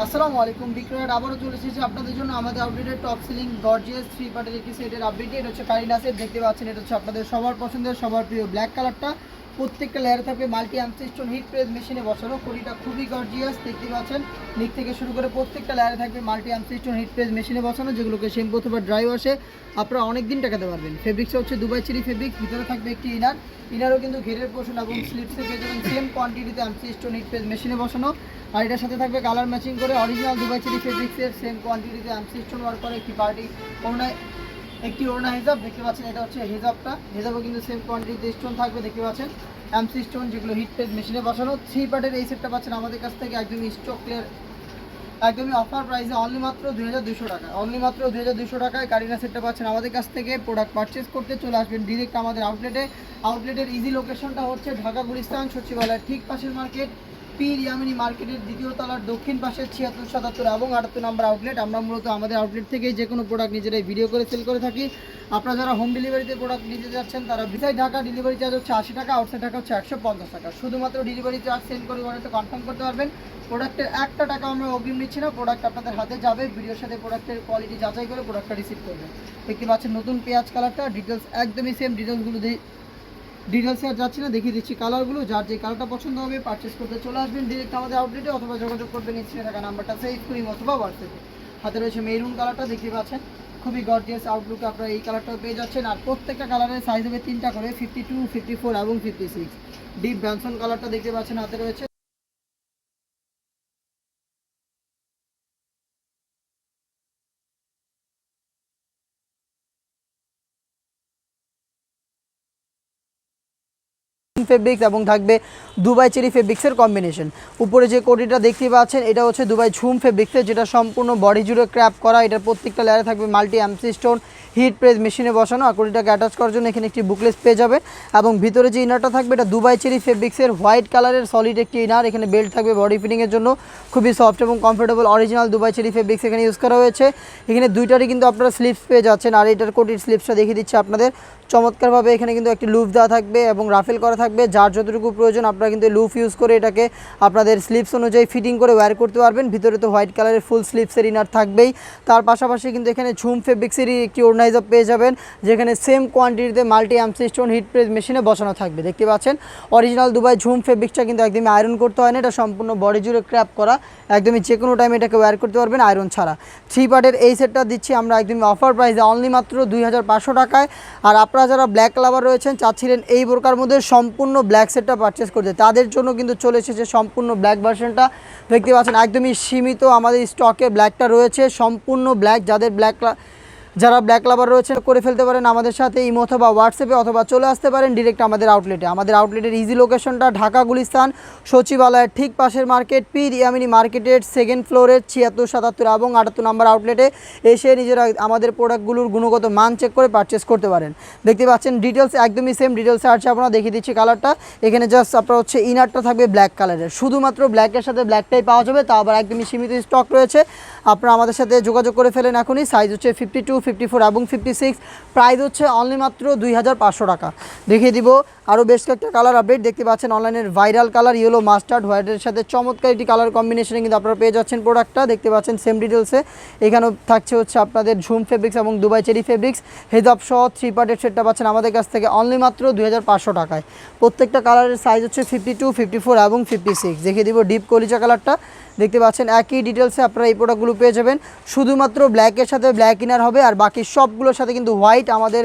আসসালামু আলাইকুম, বিক্রয়ের আবারও চলে এসেছি আপনাদের জন্য আমাদের updated top selling gorgeous three পার্টের একটি সেটের আপডেট এটা হচ্ছে কারিনা সেট দেখতে পাচ্ছেন এটা হচ্ছে আপনাদের সবার পছন্দের, সবার প্রিয় ব্ল্যাক কালারটা প্রত্যেকটা লেয়ারে থাকবে মাল্টি অ্যামসিস্টোন হিট প্রেস মেশিনে বসানো। কুড়িটা খুবই গর্জিয়াস দেখতে পাচ্ছেন। নিক থেকে শুরু করে প্রত্যেকটা লেয়ারে থাকবে মাল্টি অ্যামসিস্টোন হিট প্রেস মেশিনে বসানো, যেগুলোকে শ্যাম্পু অথবা ড্রাই ওয়াশে আপনারা অনেক দিন টাকাতে পারবেন। ফেব্রিক্সটা হচ্ছে দুবাই চিরি ফেব্রিক্স ভিতরে থাকবে একটি ইনার ইনারও কিন্তু ঘেরের পোষণ এবং স্লিপসে পেয়ে যাবেন সেম কোয়ান্টিটিতে অ্যামসিস্টোন হিট প্রেস মেশিনে বসানো। আর এটার সাথে থাকবে কালার ম্যাচিং করে অরিজিনাল দুবাই চিরি ফেব্রিক্সের সেম কোয়ান্টিটিতে অ্যামসিস্টোন ওয়ার্ক করে একটি পার্টি ওনায় একটি ওড়না হিসাব দেখতে পাচ্ছেন এটা হচ্ছে হিসাবটা হিসাবও কিন্তু সেম কোয়ান্টিটিতে স্টোন থাকবে, দেখতে পাচ্ছেন। এমসি স্টোন যেগুলো হিট পেজ মেশিনে বসানো। থ্রি পার্টের এই সেটটা পাচ্ছেন আমাদের কাছ থেকে একদমই স্টক ক্লিয়ার একদমই অফার প্রাইসে অনলি মাত্র দুই হাজার দুশো টাকা। অনলি মাত্র দুই হাজার দুশো টাকায় কারিনা সেটটা পাচ্ছেন আমাদের কাছ থেকে। প্রোডাক্ট পারচেস করতে চলে আসবেন ডিরেক্ট আমাদের আউটলেটে আউটলেটের ইজি লোকেশনটা হচ্ছে ঢাকা, গুলিস্তান, সচিবালয়ের ঠিক পাশের মার্কেট পীর ইয়ামিনী মার্কেটের দ্বিতীয় তলার দক্ষিণ পাশের ছিয়াত্তর, সাতাত্তর এবং আটাত্তর নম্বর আউটলেট। আমরা মূলত আমাদের আউটলেট থেকে যে কোনো প্রোডাক্ট নিজেরাই ভিডিও করে সেল করে থাকি। আপনারা যারা হোম ডেলিভারিতে প্রোডাক্ট নিতে যাচ্ছেন, তারা বিসাইড ঢাকা ডেলিভারি চার্জ হচ্ছে আশি টাকা আউটসাইড টাকা হচ্ছে একশো পঞ্চাশ টাকা। শুধুমাত্র ডেলিভারি চার্জ সেন্ড করে অর্ডারটা কনফার্ম করতে পারবেন। প্রোডাক্টের একটা টাকা আমরা অগ্রিম নিচ্ছি না প্রোডাক্ট আপনাদের হাতে যাবে। ভিডিওর সাথে প্রোডাক্টের কোয়ালিটি যাচাই করে প্রোডাক্টটা রিসিভ করবেন। দেখতে পাচ্ছেন নতুন পেঁয়াজ কালারটা ডিটেলস একদমই সেম ডিটেলসগুলো ডিটেলসে আর যাচ্ছি না, দেখিয়ে দিচ্ছি কালারগুলো যার যে কালারটা পছন্দ হবে পারচেস করতে চলে আসবেন। ডিরেক্ট আমাদের আউটলেটে অথবা যোগাযোগ করবেন স্ক্রিনে থাকা নাম্বারটা সেভ স্ক্রিন অথবা হোয়াটসঅ্যাপে হাতে রয়েছে মেরুন কালারটা দেখতে পাচ্ছেন? খুবই গর্জিয়াস আউটলুকে আপনারা এই কালারটাও পেয়ে যাচ্ছেন। আর প্রত্যেকটা কালারের সাইজ হবে তিনটা করে ফিফটি টু ফিফটি ফোর এবং ফিফটি সিক্স ডিপ ব্যানসন কালারটা দেখতে পাচ্ছেন, হাতে রয়েছে। ফেব্রিক্স এবং থাকবে দুবাই চেরি ফেব্রিক্সের কম্বিনেশন উপরে যে কোটিটা দেখতে পাচ্ছেন, এটা হচ্ছে দুবাই ঝুম ফেব্রিক্সের যেটা সম্পূর্ণ বডি জুড়ে ক্র্যাপ করা। এটার প্রত্যেকটা লেয়ারে থাকবে multi MC stone heat press মেশিনে বসানো, আর অ্যাটাচ করার জন্য এখানে একটি বুকলেস পেয়ে যাবে এবং ভিতরে যে ইনারটা থাকবে, এটা দুবাই চেরি ফেব্রিক্সের হোয়াইট কালারের সলিড একটি ইনার এখানে বেল্ট থাকবে বডি ফিটিংয়ের জন্য। খুবই সফট এবং comfortable original Dubai cherry fabrics এখানে ইউজ করা হয়েছে। এখানে দুইটারই কিন্তু আপনারা স্লিপস পেয়ে যাচ্ছেন। আর এটার কোটির স্লিপসটা দেখিয়ে দিচ্ছে আপনাদের। চমৎকারভাবে এখানে কিন্তু একটি লুপ দেওয়া থাকবে এবং রাফেল করা থাকবে। যার যতটুকু প্রয়োজন, আপনারা কিন্তু লুপ ইউজ করে এটাকে আপনাদের স্লিপস অনুযায়ী ফিটিং করে ওয়্যার করতে পারবেন। ভিতরে তো হোয়াইট কালারের ফুল স্লিপসের ইনার থাকবেই। তার পাশাপাশি কিন্তু এখানে ঝুম ফেব্রিক্সেরই একটি অর্গানাইজার পেয়ে যাবেন, যেখানে same কোয়ান্টিটিতে multi MC stone heat press মেশিনে বসানো থাকবে। দেখতে পাচ্ছেন? অরিজিনাল দুবাই ঝুম ফেব্রিক্সটা কিন্তু একদমই আয়রন করতে হয় না, এটা সম্পূর্ণ বডি জুড়ে ক্র্যাপ করা। একদমই যে কোনো টাইমে এটাকে ওয়্যার করতে পারবেন আয়রন ছাড়া। থ্রি পার্টের এই সেটটা দিচ্ছি আমরা একদমই অফার প্রাইসে অনলি মাত্র দুই হাজার পাঁচশো টাকায়। আর আপনারা যারা ব্ল্যাক লাভার রয়েছেন, চাচ্ছিলেন এই বোরকার মধ্যে সম্পূর্ণ ব্ল্যাক সেটটা পারচেস করতে। তাদের জন্য কিন্তু চলে এসেছে সম্পূর্ণ ব্ল্যাক ভার্সনটা দেখতে পাচ্ছেন, একদমই সীমিত আমাদের স্টকে ব্ল্যাকটা রয়েছে। সম্পূর্ণ ব্ল্যাক যাদের ব্ল্যাক যারা ব্ল্যাক লাভার রয়েছে করে ফেলতে পারেন আমাদের সাথে ইমো অথবা হোয়াটসঅ্যাপে অথবা চলে আসতে পারেন ডিরেক্ট আমাদের আউটলেটে আমাদের আউটলেটের ইজি লোকেশনটা ঢাকা গুলিস্তান, সচিবালয়ের ঠিক পাশের মার্কেট পি রিয়ামিনি মার্কেটের সেকেন্ড ফ্লোরের ছিয়াত্তর, সাতাত্তর এবং আটাত্তর নম্বর আউটলেটে এসে নিজেরা আমাদের প্রোডাক্টগুলোর গুণগত মান চেক করে পারচেস করতে পারেন। দেখতে পাচ্ছেন ডিটেলস একদমই সেম ডিটেলসে আছে আপনারা দেখিয়ে দিচ্ছি কালারটা এখানে জাস্ট আপনার হচ্ছে ইনারটা থাকবে ব্ল্যাক কালারের শুধুমাত্র ব্ল্যাকের সাথে ব্ল্যাকটাই পাওয়া যাবে, তা আবার একদমই সীমিত স্টক রয়েছে। আপনারা আমাদের সাথে যোগাযোগ করে ফেলেন এখনই সাইজ হচ্ছে ফিফটি টু ফিফটি ফোর এবং ফিফটি সিক্স প্রাইস হচ্ছে অনলি মাত্র দুই হাজার পাঁচশো টাকা। দেখিয়ে দিব আরও বেশ কয়েকটা কালার আপডেট দেখতে পাচ্ছেন অনলাইনের ভাইরাল কালার ইয়েলো মাস্টার্ড হোয়াইটের সাথে চমৎকার একটি কালার কম্বিনেশনে কিন্তু আপনারা পেয়ে যাচ্ছেন প্রোডাক্টটা দেখতে পাচ্ছেন সেম ডিটেলসে এখানেও থাকছে হচ্ছে আপনাদের ঝুম ফেব্রিক্স এবং দুবাই চেরি ফেব্রিক্স হেজাব সহ থ্রি পার্টের সেটটা পাচ্ছেন আমাদের কাছ থেকে অনলি মাত্র দুই হাজার পাঁচশো টাকায়। প্রত্যেকটা কালারের সাইজ হচ্ছে ফিফটি টু ফিফটি ফোর এবং ফিফটি সিক্স দেখিয়ে দিব ডিপ কলিচা কালারটা দেখতে পাচ্ছেন একই ডিটেলসে আপনারা এই প্রোডাক্টগুলো পেয়ে যাবেন। শুধুমাত্র ব্ল্যাকের সাথে ব্ল্যাক ইনার হবে আর বাকি সবগুলোর সাথে কিন্তু হোয়াইট আমাদের